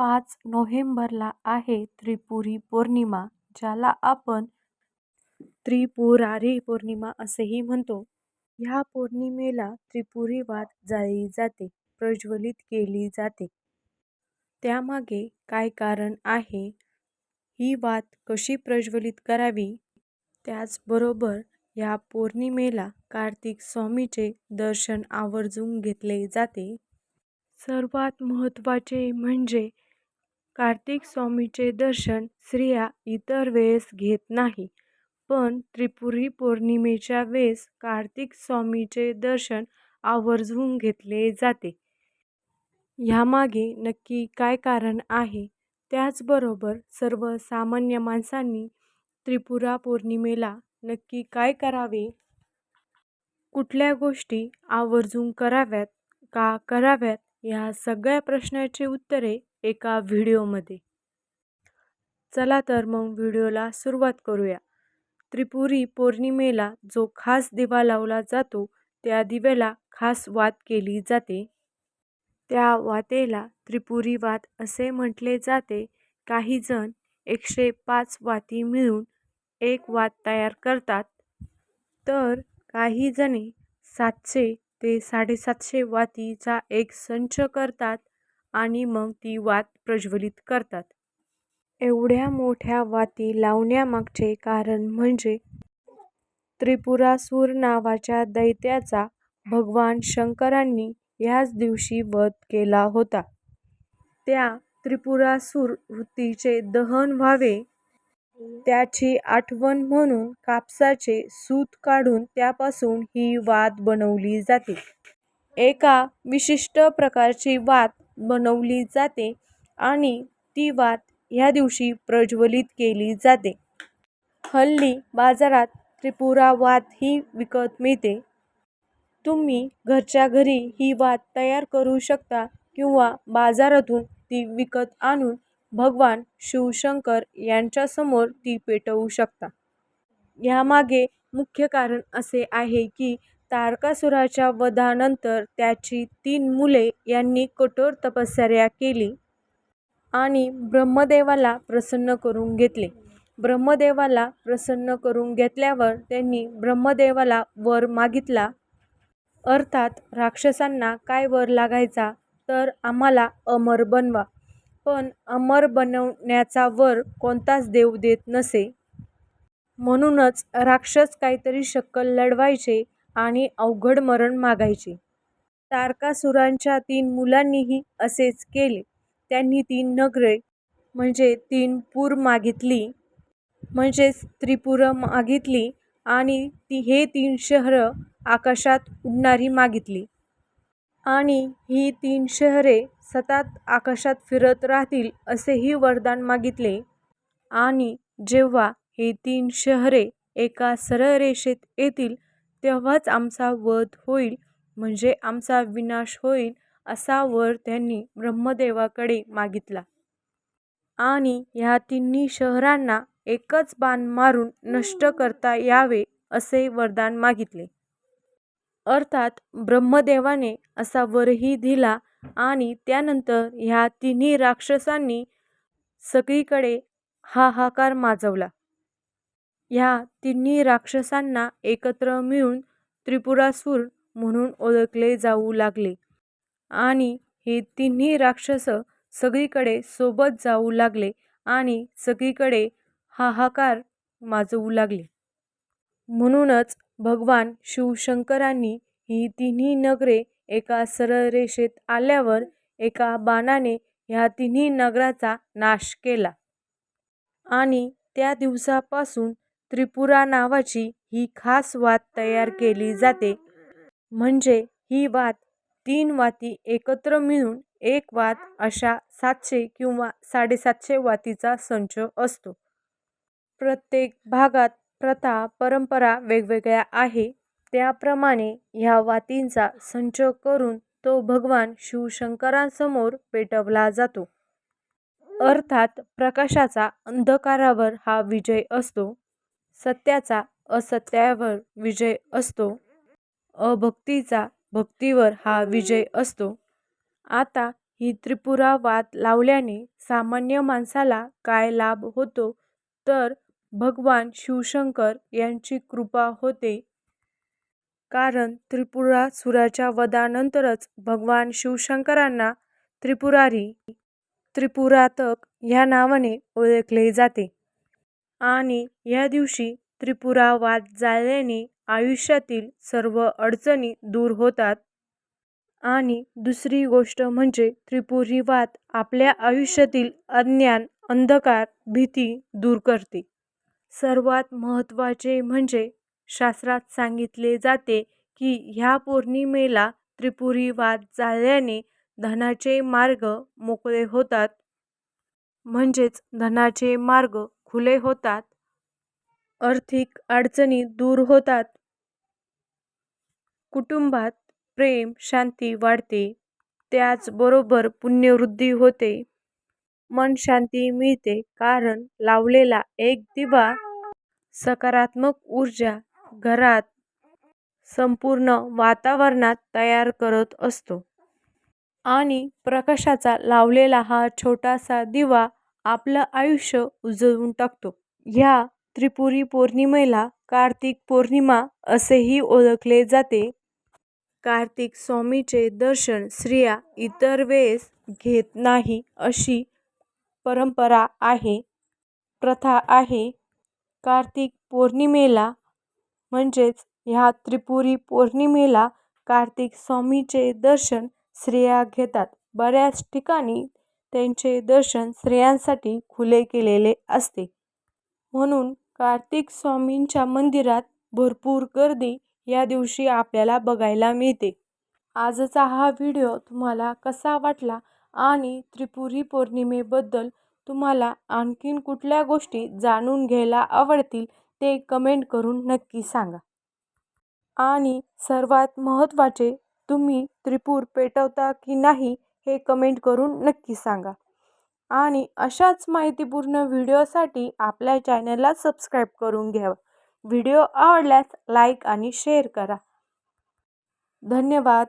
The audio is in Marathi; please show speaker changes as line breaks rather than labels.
पाच नोव्हेंबरला आहे त्रिपुरी पौर्णिमा ज्याला आपण त्रिपुरारी पौर्णिमा असेही म्हणतो. ह्या पौर्णिमेला त्रिपुरी वाद जाळली जाते, प्रज्वलित केली जाते. त्यामागे काय कारण आहे? ही वात कशी प्रज्वलित करावी? त्याचबरोबर ह्या पौर्णिमेला कार्तिक स्वामीचे दर्शन आवर्जून घेतले जाते. सर्वात महत्त्वाचे म्हणजे कार्तिक स्वामीचे दर्शन स्त्रिया इतर वेळेस घेत नाही, पण त्रिपुरी पौर्णिमेच्या वेळेस कार्तिक स्वामीचे दर्शन आवर्जून घेतले जाते. ह्यामागे नक्की काय कारण आहे? त्याचबरोबर सर्वसामान्य माणसांनी त्रिपुरा पौर्णिमेला नक्की काय करावे? कुठल्या गोष्टी आवर्जून कराव्यात? का कराव्यात? ह्या सगळ्या प्रश्नाचे उत्तरे एका व्हिडिओमध्ये. चला तर मग व्हिडिओला सुरुवात करूया. त्रिपुरी पौर्णिमेला जो खास दिवा लावला जातो त्या दिव्याला खास वात केली जाते. त्या वातेला त्रिपुरी वात असे म्हटले जाते. काही जण एकशे पाच वाती मिळून एक वात तयार करतात, तर काही जणी सातशे ते साडेसातशे वातीचा एक संच करतात आणि मग ती वात प्रज्वलित करतात. एवढ्या मोठ्या वाती लावण्यामागचे कारण म्हणजे त्रिपुरासूर नावाच्या दैत्याचा भगवान शंकरांनी ह्याच दिवशी वध केला होता. त्या त्रिपुरासूर वृत्तीचे दहन व्हावे, त्याची आठवण म्हणून कापसाचे सूत काढून त्यापासून ही वात बनवली जाते. एका विशिष्ट प्रकारची वात बनवली जाते आणि ती वात ह्या दिवशी प्रज्वलित केली जाते. हल्ली बाजारात त्रिपुरा वातही विकत मिळते. तुम्ही घरच्या घरी ही वात तयार करू शकता किंवा बाजारातून ती विकत आणून भगवान शिवशंकर यांच्यासमोर ती पेटवू शकता. ह्यामागे मुख्य कारण असे आहे की तारकासुराच्या वधानंतर त्याची तीन मुले यांनी कठोर तपश्चर्या केली आणि ब्रह्मदेवाला प्रसन्न करून घेतले. ब्रह्मदेवाला प्रसन्न करून घेतल्यावर त्यांनी ब्रह्मदेवाला वर मागितला. अर्थात राक्षसांना काय वर लागायचा तर आम्हाला अमर बनवा. पण अमर बनवण्याचा वर कोणताच देव देत नसे. म्हणूनच राक्षस काहीतरी शक्कल लढवायचे आणि अवघड मरण मागायचे. तारकासुराच्या तीन मुलांनीही असेच केले. त्यांनी तीन नगरे म्हणजे तीन पुर मागितली, म्हणजेच त्रिपुरं मागितली आणि हे तीन शहरं आकाशात उडणारी मागितली. आणि ही तीन शहरे सतत आकाशात फिरत राहतील असेही वरदान मागितले. आणि जेव्हा ही तीन शहरे एका सरळ रेषेत येतील तेव्हाच आमचा वध होईल म्हणजे आमचा विनाश होईल असा वर त्यांनी ब्रह्मदेवाकडे मागितला. आणि ह्या तिन्ही शहरांना एकच बाण मारून नष्ट करता यावे असे वरदान मागितले. अर्थात ब्रह्मदेवाने असा वरही दिला आणि त्यानंतर ह्या तिन्ही राक्षसांनी सगळीकडे हाहाकार माजवला. ह्या तिन्ही राक्षसांना एकत्र मिळून त्रिपुरासूर म्हणून ओळखले जाऊ लागले आणि हे तिन्ही राक्षस सगळीकडे सोबत जाऊ लागले आणि सगळीकडे हाहाकार माजवू लागले. म्हणूनच भगवान शिवशंकरांनी ही तिन्ही नगरे एका सरळ रेषेत आल्यावर एका बाणाने ह्या तिन्ही नगराचा नाश केला. आणि त्या दिवसापासून त्रिपुरा नावाची ही खास वात तयार केली जाते. म्हणजे ही वात तीन वाती एकत्र मिळून एक वात अशा सातशे किंवा साडेसातशे वातीचा संच असतो. प्रत्येक भागात प्रथा परंपरा वेगवेगळ्या आहे. त्याप्रमाणे ह्या वातींचा संच करून तो भगवान शिवशंकरांसमोर पेटवला जातो. अर्थात प्रकाशाचा अंधकारावर हा विजय असतो. सत्याचा असत्यावर विजय असतो. अभक्तीचा भक्तीवर हा विजय असतो. आता ही त्रिपुरा वाद लावल्याने सामान्य माणसाला काय लाभ होतो तर भगवान शिवशंकर यांची कृपा होते कारण त्रिपुरासुराच्या वधानंतरच भगवान शिवशंकरांना त्रिपुरारी त्रिपुरातक ह्या नावाने ओळखले जाते आणि या दिवशी त्रिपुरा वाद जाळल्याने आयुष्यातील सर्व अडचणी दूर होतात. आणि दुसरी गोष्ट म्हणजे त्रिपुरी वाद आपल्या आयुष्यातील अज्ञान अंधकार भीती दूर करते. सर्वात महत्त्वाचे म्हणजे शास्त्रात सांगितले जाते की ह्या पौर्णिमेला त्रिपुरी वाद जाळल्याने धनाचे मार्ग मोकळे होतात. म्हणजेच धनाचे मार्ग खुले होतात. आर्थिक अडचणी दूर होतात. कुटुंबात प्रेम शांती वाढते. त्याचबरोबर पुण्यवृद्धी होते. मन शांती मिळते कारण लावलेला एक दिवा सकारात्मक ऊर्जा घरात संपूर्ण वातावरणात तयार करत असतो. आणि प्रकाशाचा लावलेला हा छोटासा दिवा आपलं आयुष्य उजळून टाकतो. ह्या त्रिपुरी पौर्णिमेला कार्तिक पौर्णिमा असेही ओळखले जाते. कार्तिक स्वामीचे दर्शन स्त्रिया इतर वेळेस घेत नाही अशी परंपरा आहे प्रथा आहे. कार्तिक पौर्णिमेला म्हणजेच ह्या त्रिपुरी पौर्णिमेला कार्तिक स्वामीचे दर्शन स्त्रिया घेतात. बऱ्याच ठिकाणी त्यांचे दर्शन स्त्रियांसाठी खुले केलेले असते. म्हणून कार्तिक स्वामींच्या मंदिरात भरपूर गर्दी या दिवशी आपल्याला बघायला मिळते. आजचा हा व्हिडिओ तुम्हाला कसा वाटला आणि त्रिपुरी पौर्णिमेबद्दल तुम्हाला आणखीन कुठल्या गोष्टी जाणून घ्यायला आवडतील ते कमेंट करून नक्की सांगा. आणि सर्वात महत्त्वाचे तुम्ही त्रिपूर पेटवता की नाही हे कमेंट करून नक्की सांगा. आणि अशाच माहितीपूर्ण व्हिडिओसाठी आपल्या चॅनलला सबस्क्राईब करून घ्यावं. व्हिडिओ आवडल्यास लाईक आणि शेअर करा. धन्यवाद.